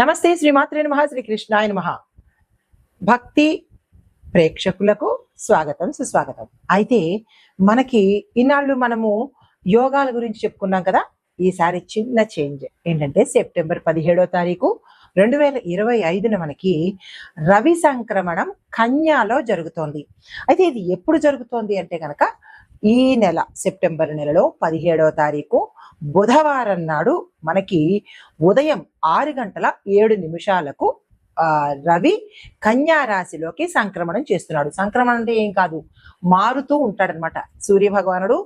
నమస్తే శ్రీమాత్రే నమ శ్రీ కృష్ణాయ నమ. భక్తి ప్రేక్షకులకు స్వాగతం సుస్వాగతం. అయితే మనకి ఇన్నాళ్ళు మనము యోగాల గురించి చెప్పుకున్నాం కదా ఈసారి చిన్న చేంజ్. ఏంటంటే సెప్టెంబర్ పదిహేడో తారీఖు రెండు వేల ఇరవై ఐదున మనకి రవి సంక్రమణం కన్యాలో జరుగుతోంది. అయితే ఇది ఎప్పుడు జరుగుతోంది అంటే కనుక ఈ నెల సెప్టెంబర్ నెలలో పదిహేడవ తారీఖు బుధవారం నాడు మనకి ఉదయం ఆరు గంటల ఏడు నిమిషాలకు రవి కన్యా రాశిలోకి సంక్రమణం చేస్తున్నాడు. సంక్రమణం అంటే ఏం కాదు మారుతూ ఉంటాడనమాట సూర్య భగవానుడు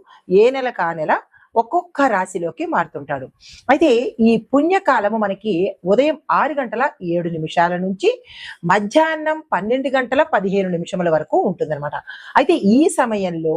ఏ నెల కా నెల ఒక్కొక్క రాశిలోకి మారుతుంటాడు. అయితే ఈ పుణ్యకాలము మనకి ఉదయం ఆరు గంటల ఏడు నిమిషాల నుంచి మధ్యాహ్నం పన్నెండు గంటల పదిహేను నిమిషముల వరకు ఉంటుందన్నమాట. అయితే ఈ సమయంలో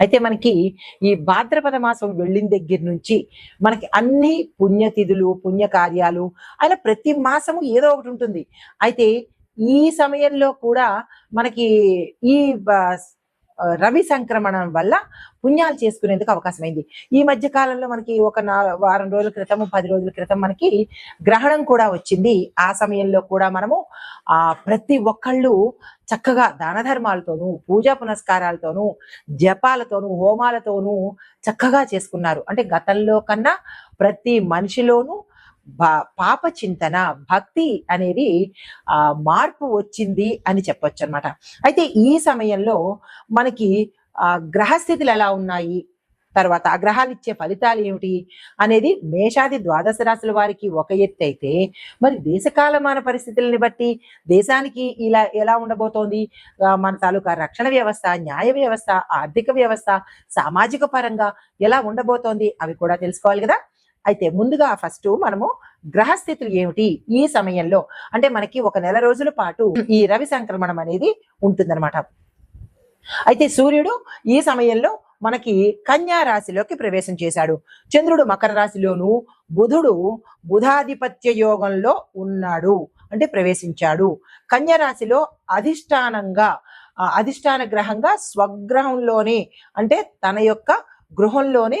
అయితే మనకి ఈ భాద్రపద మాసం వెళ్ళిన దగ్గర నుంచి మనకి అన్ని పుణ్యతిథులు పుణ్య కార్యాలు అలా ప్రతి మాసము ఏదో ఒకటి ఉంటుంది. అయితే ఈ సమయంలో కూడా మనకి ఈ రవి సంక్రమణం వల్ల పుణ్యాలు చేసుకునేందుకు అవకాశం అయింది ఈ మధ్య కాలంలో మనకి ఒక వారం రోజుల క్రితం పది రోజుల క్రితం మనకి గ్రహణం కూడా వచ్చింది. ఆ సమయంలో కూడా మనము ఆ ప్రతి ఒక్కళ్ళు చక్కగా దాన ధర్మాలతోనూ పూజా పునస్కారాలతోనూ జపాలతోనూ హోమాలతోనూ చక్కగా చేసుకున్నారు. అంటే గతంలో కన్నా ప్రతి మనిషిలోనూ పాప చింతన భక్తి అనేది ఆ మార్పు వచ్చింది అని చెప్పొచ్చు అనమాట అయితే ఈ సమయంలో మనకి ఆ గ్రహస్థితులు ఎలా ఉన్నాయి? తర్వాత ఆ గ్రహాలు ఇచ్చే ఫలితాలు ఏమిటి? అనేది మేషాది ద్వాదశ రాశుల వారికి ఒక ఎత్తు అయితే మరి దేశకాలమాన పరిస్థితులని బట్టి దేశానికి ఇలా ఎలా ఉండబోతోంది? మన తాలూకా రక్షణ వ్యవస్థ న్యాయ వ్యవస్థ ఆర్థిక వ్యవస్థ సామాజిక పరంగా ఎలా ఉండబోతోంది? అవి కూడా తెలుసుకోవాలి కదా? అయితే ముందుగా ఫస్ట్ మనము గ్రహస్థితులు ఏమిటి ఈ సమయంలో? అంటే మనకి ఒక నెల రోజుల పాటు ఈ రవి సంక్రమణం అనేది ఉంటుందన్నమాట. అయితే సూర్యుడు ఈ సమయంలో మనకి కన్యా రాశిలోకి ప్రవేశం చేశాడు. చంద్రుడు మకర రాశిలోను బుధుడు బుధాధిపత్య యోగంలో ఉన్నాడు. అంటే ప్రవేశించాడు. కన్యా రాశిలో అధిష్టానంగా అధిష్టాన గ్రహంగా స్వగ్రహంలోనే అంటే తన యొక్క గృహంలోనే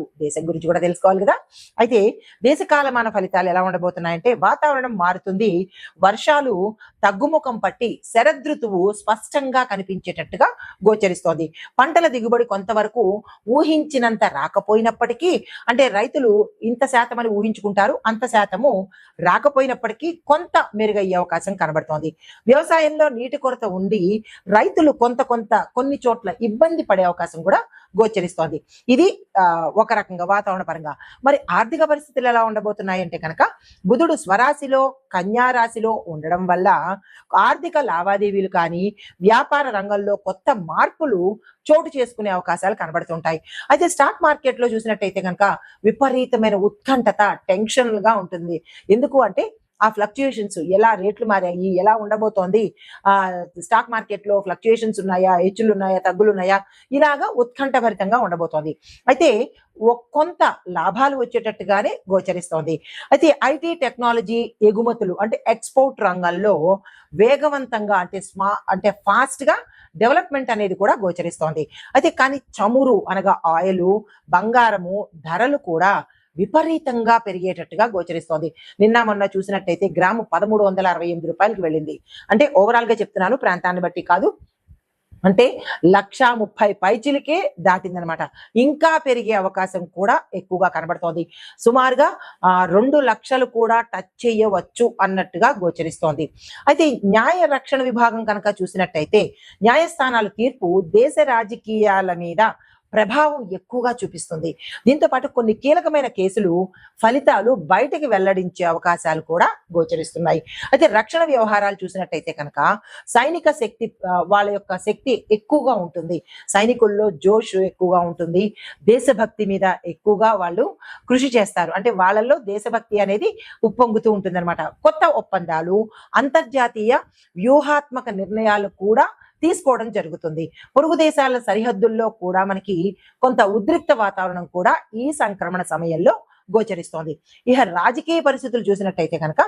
దేశం గురించి కూడా తెలుసుకోవాలి కదా. అయితే దేశకాలమాన ఫలితాలు ఎలా ఉండబోతున్నాయంటే వాతావరణం మారుతుంది. వర్షాలు తగ్గుముఖం పట్టి శరదృతువు స్పష్టంగా కనిపించేటట్టుగా గోచరిస్తోంది. పంటల దిగుబడి కొంతవరకు ఊహించినంత రాకపోయినప్పటికీ అంటే రైతులు ఇంత శాతం అని ఊహించుకుంటారు అంత శాతము రాకపోయినప్పటికీ కొంత మెరుగయ్యే అవకాశం కనబడుతోంది. వ్యవసాయంలో నీటి కొరత ఉండి రైతులు కొంత కొంత కొన్ని చోట్ల ఇబ్బంది పడే అవకాశం కూడా గోచరిస్తోంది. ఇది ఒక రకంగా వాతావరణ పరంగా. మరి ఆర్థిక పరిస్థితులు ఎలా ఉండబోతున్నాయి అంటే కనుక బుధుడు స్వరాశిలో కన్యారాశిలో ఉండడం వల్ల ఆర్థిక లావాదేవీలు కానీ వ్యాపార రంగంలో కొత్త మార్పులు చోటు చేసుకునే అవకాశాలు కనబడుతుంటాయి. అయితే స్టాక్ మార్కెట్లో చూసినట్టయితే కనుక విపరీతమైన ఉత్కంఠత టెన్షన్గా ఉంటుంది. ఎందుకు అంటే ఆ ఫ్లక్చుయేషన్స్ ఎలా రేట్లు మారాయి ఎలా ఉండబోతోంది ఆ స్టాక్ మార్కెట్లో ఫ్లక్చుయేషన్స్ ఉన్నాయా హెచ్చులు ఉన్నాయా తగ్గులు ఉన్నాయా ఇలాగా ఉత్కంఠభరితంగా ఉండబోతోంది. అయితే ఒ- కొంత లాభాలు వచ్చేటట్టుగానే గోచరిస్తోంది. అయితే ఐటీ టెక్నాలజీ ఎగుమతులు అంటే ఎక్స్పోర్ట్ రంగంలో వేగవంతంగా అంటే స్మా అంటే ఫాస్ట్గా డెవలప్మెంట్ అనేది కూడా గోచరిస్తోంది. అయితే కానీ చమురు అనగా ఆయిల్ బంగారము ధరలు కూడా విపరీతంగా పెరిగేటట్టుగా గోచరిస్తోంది. నిన్న మొన్న చూసినట్టయితే గ్రాము పదమూడు వందల అరవై ఎనిమిది రూపాయలకి వెళ్ళింది. అంటే ఓవరాల్గా చెప్తున్నాను ప్రాంతాన్ని బట్టి కాదు. అంటే లక్ష ముప్పై పైచిలకే దాటిందనమాట. ఇంకా పెరిగే అవకాశం కూడా ఎక్కువగా కనబడుతోంది. సుమారుగా ఆ రెండు లక్షలు కూడా టచ్ చేయవచ్చు అన్నట్టుగా గోచరిస్తోంది. అయితే న్యాయ రక్షణ విభాగం కనుక చూసినట్టయితే న్యాయస్థానాల తీర్పు దేశ రాజకీయాల మీద ప్రభావం ఎక్కువగా చూపిస్తుంది. దీంతో పాటు కొన్ని కీలకమైన కేసులు ఫలితాలు బయటకు వెల్లడించే అవకాశాలు కూడా గోచరిస్తున్నాయి. అయితే రక్షణ వ్యవహారాలు చూసినట్టయితే కనుక సైనిక శక్తి వాళ్ళ యొక్క శక్తి ఎక్కువగా ఉంటుంది. సైనికుల్లో జోష్ ఎక్కువగా ఉంటుంది. దేశభక్తి మీద ఎక్కువగా వాళ్ళు కృషి చేస్తారు. అంటే వాళ్ళల్లో దేశభక్తి అనేది ఉప్పొంగుతూ ఉంటుంది కొత్త ఒప్పందాలు అంతర్జాతీయ వ్యూహాత్మక నిర్ణయాలు కూడా తీసుకోవడం జరుగుతుంది. పొరుగు దేశాల సరిహద్దుల్లో కూడా మనకి కొంత ఉద్రిక్త వాతావరణం కూడా ఈ సంక్రమణ సమయంలో గోచరిస్తోంది. ఇక రాజకీయ పరిస్థితులు చూసినట్టయితే కనుక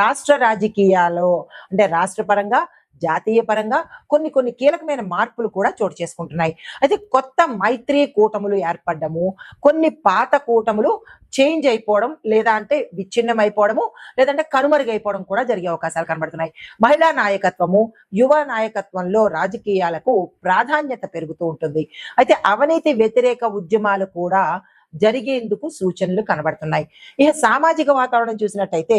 రాష్ట్ర రాజకీయాల్లో అంటే రాష్ట్ర పరంగా జాతీయ పరంగా కొన్ని కొన్ని కీలకమైన మార్పులు కూడా చోటు చేసుకుంటున్నాయి. అయితే కొత్త మైత్రి కూటములు ఏర్పడము కొన్ని పాత కూటములు చేంజ్ అయిపోవడం లేదా అంటే విచ్ఛిన్నం అయిపోవడము లేదంటే కనుమరుగైపోవడం కూడా జరిగే అవకాశాలు కనబడుతున్నాయి. మహిళా నాయకత్వము యువ నాయకత్వంలో రాజకీయాలకు ప్రాధాన్యత పెరుగుతూ ఉంటుంది. అయితే అవినీతి వ్యతిరేక ఉద్యమాలు కూడా జరిగేందుకు సూచనలు కనబడుతున్నాయి. ఇక సామాజిక వాతావరణం చూసినట్టయితే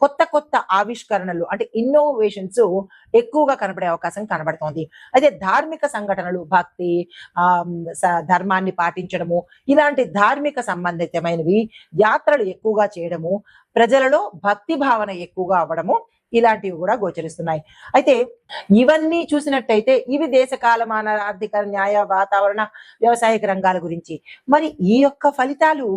కొత్త కొత్త ఆవిష్కరణలు అంటే ఇన్నోవేషన్స్ ఎక్కువగా కనబడే అవకాశం కనబడుతోంది. అయితే ధార్మిక సంఘటనలు భక్తి ఆ ధర్మాన్ని పాటించడము ఇలాంటి ధార్మిక సంబంధితమైనవి యాత్రలు ఎక్కువగా చేయడము ప్రజలలో భక్తి భావన ఎక్కువగా అవ్వడము ఇలాంటివి కూడా గోచరిస్తున్నాయి. అయితే ఇవన్నీ చూసినట్టయితే ఇవి దేశ కాలమాన ఆర్థిక న్యాయ వాతావరణ వ్యవసాయక రంగాల గురించి. మరి ఈ యొక్క ఫలితాలు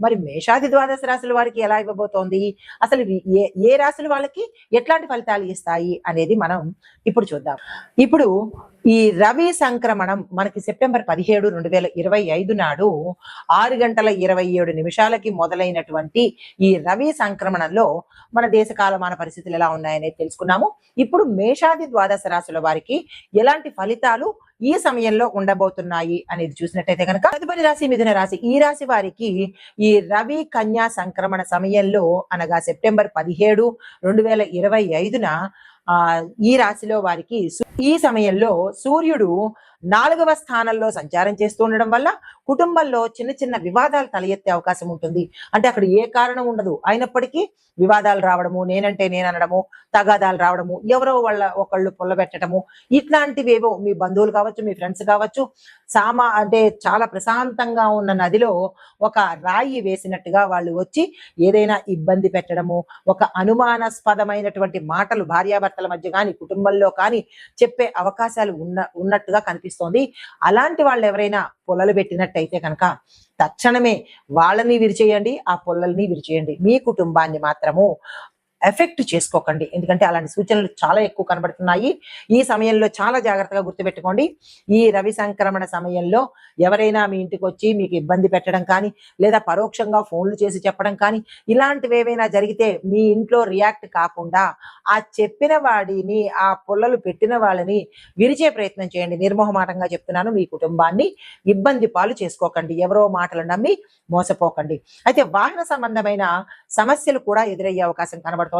మరి మేషాది ద్వాదశ రాశుల వారికి ఎలా ఇవ్వబోతోంది? అసలు ఏ ఏ రాశుల వాళ్ళకి ఎట్లాంటి ఫలితాలు ఇస్తాయి అనేది మనం ఇప్పుడు చూద్దాం. ఇప్పుడు ఈ రవి సంక్రమణం మనకి సెప్టెంబర్ పదిహేడు రెండు వేల ఇరవై ఐదు నాడు ఆరు గంటల ఇరవై ఏడు నిమిషాలకి మొదలైనటువంటి ఈ రవి సంక్రమణంలో మన దేశ కాలమాన పరిస్థితులు ఎలా ఉన్నాయనే తెలుసుకున్నాము. ఇప్పుడు మేషాది ద్వాదశ రాశుల వారికి ఎలాంటి ఫలితాలు ఈ సమయంలో ఉండబోతున్నాయి అనేది చూసినట్టయితే కనుక తదుపరి రాశి మిథున రాశి ఈ రాశి వారికి ఈ రవి కన్యా సంక్రమణ సమయంలో అనగా సెప్టెంబర్ పదిహేడు రెండు వేల ఇరవై ఐదున ఆ ఈ రాశిలో వారికి ఈ సమయంలో సూర్యుడు నాలుగవ స్థానంలో సంచారం చేస్తూ ఉండడం వల్ల కుటుంబంలో చిన్న చిన్న వివాదాలు తల ఎత్తే అవకాశం ఉంటుంది. అంటే అక్కడ ఏ కారణం ఉండదు. అయినప్పటికీ వివాదాలు రావడము నేనంటే నేను అనడము తగాదాలు రావడము ఎవరో వాళ్ళ ఒకళ్ళు పొల్లబెట్టడము ఇట్లాంటివేవో మీ బంధువులు కావచ్చు మీ ఫ్రెండ్స్ కావచ్చు సామా అంటే చాలా ప్రశాంతంగా ఉన్న నదిలో ఒక రాయి వేసినట్టుగా వాళ్ళు వచ్చి ఏదైనా ఇబ్బంది పెట్టడము ఒక అనుమానాస్పదమైనటువంటి మాటలు భార్యాభర్తల మధ్య కానీ కుటుంబంలో కానీ చెప్పే అవకాశాలు ఉన్న ఉన్నట్టుగా కనిపిస్తోంది. అలాంటి వాళ్ళు ఎవరైనా పొలలు పెట్టినట్టయితే కనుక తక్షణమే వాళ్ళని విరిచేయండి ఆ పొల్లల్ని విరిచేయండి. మీ కుటుంబాన్ని మాత్రము ఎఫెక్ట్ చేసుకోకండి. ఎందుకంటే అలాంటి సూచనలు చాలా ఎక్కువ కనబడుతున్నాయి. ఈ సమయంలో చాలా జాగ్రత్తగా గుర్తుపెట్టుకోండి. ఈ రవి సంక్రమణ సమయంలో ఎవరైనా మీ ఇంటికి వచ్చి మీకు ఇబ్బంది పెట్టడం కానీ లేదా పరోక్షంగా ఫోన్లు చేసి చెప్పడం కానీ ఇలాంటివి ఏవైనా జరిగితే మీ ఇంట్లో రియాక్ట్ కాకుండా ఆ చెప్పిన వాడిని ఆ పుల్లలు పెట్టిన వాళ్ళని విరిచే ప్రయత్నం చేయండి. నిర్మోహమాటంగా చెప్తున్నాను మీ కుటుంబాన్ని ఇబ్బంది పాలు చేసుకోకండి. ఎవరో మాటలు నమ్మి మోసపోకండి. అయితే వాహన సంబంధమైన సమస్యలు కూడా ఎదురయ్యే అవకాశం కనబడుతుంది.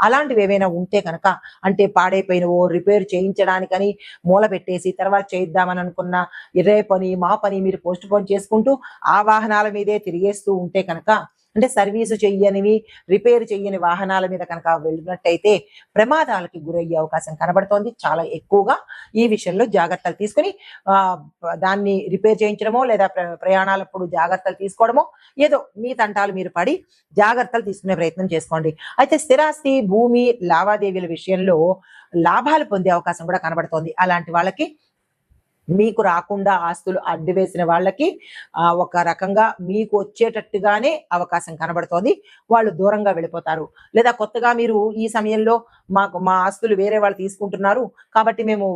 అలాంటివి ఏవైనా ఉంటే కనుక అంటే పాడైపోయినవో రిపేర్ చేయించడానికని మూల పెట్టేసి తర్వాత చేయిద్దామని అనుకున్న ఇరే పని మా పని మీరు పోస్ట్ పోన్ చేసుకుంటూ ఆ వాహనాల మీదే తిరిగేస్తూ ఉంటే కనుక అంటే సర్వీసు చెయ్యనివి రిపేర్ చెయ్యని వాహనాల మీద కనుక వెళ్ళినట్టయితే ప్రమాదాలకి గురయ్యే అవకాశం కనబడుతోంది. చాలా ఎక్కువగా ఈ విషయంలో జాగ్రత్తలు తీసుకుని దాన్ని రిపేర్ చేయించడమో లేదా ప్ర- ప్రయాణాలప్పుడు జాగ్రత్తలు తీసుకోవడమో ఏదో మీ తంటాలు మీరు పడి జాగ్రత్తలు తీసుకునే ప్రయత్నం చేసుకోండి. అయితే స్థిరాస్తి భూమి లావాదేవీల విషయంలో లాభాలు పొందే అవకాశం కూడా కనబడుతోంది. అలాంటి వాళ్ళకి మీకు రాకుండా ఆస్తులు అడ్డు వేసిన వాళ్ళకి ఒక రకంగా మీకు వచ్చేటట్టుగానే అవకాశం కనబడుతోంది. వాళ్ళు దూరంగా వెళ్ళిపోతారు. లేదా కొత్తగా మీరు ఈ సమయంలో మాకు మా ఆస్తులు వేరే వాళ్ళు తీసుకుంటున్నారు కాబట్టి మేము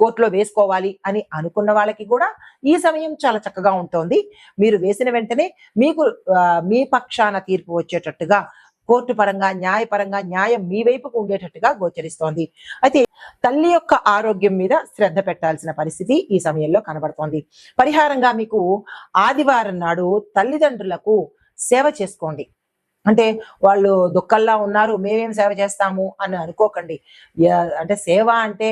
కోర్టులో వేసుకోవాలి అని అనుకున్న వాళ్ళకి కూడా ఈ సమయం చాలా చక్కగా ఉంటుంది. మీరు వేసిన వెంటనే మీకు మీ పక్షాన తీర్పు వచ్చేటట్టుగా కోర్టు పరంగా న్యాయపరంగా న్యాయం మీ వైపుకు ఉండేటట్టుగా గోచరిస్తోంది. అయితే తల్లి యొక్క ఆరోగ్యం మీద శ్రద్ధ పెట్టాల్సిన పరిస్థితి ఈ సమయంలో కనబడుతోంది. పరిహారంగా మీకు ఆదివారం నాడు తల్లిదండ్రులకు సేవ చేసుకోండి. అంటే వాళ్ళు దుఃఖంలా ఉన్నారు మేమేం సేవ చేస్తాము అని అనుకోకండి. అంటే సేవ అంటే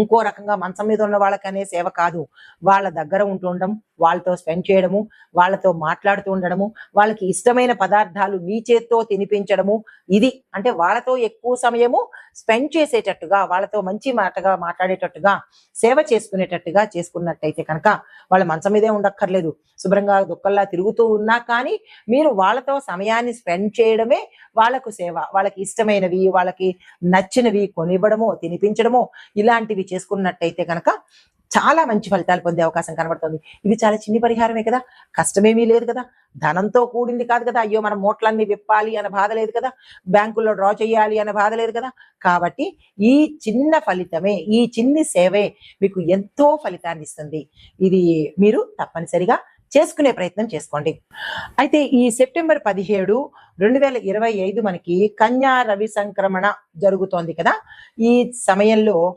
ఇంకో రకంగా మంచం మీద ఉన్న వాళ్ళకనే సేవ కాదు. వాళ్ళ దగ్గర ఉంటుండడం వాళ్ళతో స్పెండ్ చేయడము వాళ్ళతో మాట్లాడుతూ ఉండడము వాళ్ళకి ఇష్టమైన పదార్థాలు నీ చేత్తో తినిపించడము ఇది అంటే వాళ్ళతో ఎక్కువ సమయము స్పెండ్ చేసేటట్టుగా వాళ్ళతో మంచి మాటగా మాట్లాడేటట్టుగా సేవ చేసుకునేటట్టుగా చేసుకున్నట్టయితే కనుక వాళ్ళ మంచం మీదే ఉండక్కర్లేదు. శుభ్రంగా దుఃఖంలా తిరుగుతూ ఉన్నా కానీ మీరు వాళ్ళతో సమయాన్ని స్పెండ్ చేయడమే వాళ్ళకు సేవ. వాళ్ళకి ఇష్టమైనవి వాళ్ళకి నచ్చినవి కొనివ్వడమో తినిపించడమో ఇలాంటివి చేసుకున్నట్టయితే కనుక చాలా మంచి ఫలితాలు పొందే అవకాశం కనబడుతుంది. ఇది చాలా చిన్ని పరిహారమే కదా? కష్టమేమీ లేదు కదా? ధనంతో కూడింది కాదు కదా? అయ్యో మనం మూట్లన్నీ విప్పాలి అనే బాధ లేదు కదా? బ్యాంకుల్లో డ్రా చేయాలి అనే బాధ లేదు కదా? కాబట్టి ఈ చిన్న ఫలితమే ఈ చిన్ని సేవే మీకు ఎంతో ఫలితాన్ని ఇస్తుంది. ఇది మీరు తప్పనిసరిగా చేసుకునే ప్రయత్నం చేసుకోండి. అయితే ఈ సెప్టెంబర్ పదిహేడు రెండు వేల ఇరవై ఐదు మనకి కన్యా రవి సంక్రమణ జరుగుతోంది కదా? ఈ సమయంలో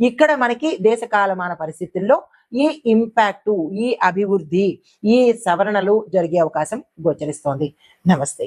ఇక్కడ మనకి దేశ కాలమాన పరిస్థితుల్లో ఈ ఇంపాక్ట్ ఈ అభివృద్ధి ఈ సవరణలు జరిగే అవకాశం గోచరిస్తోంది. నమస్తే.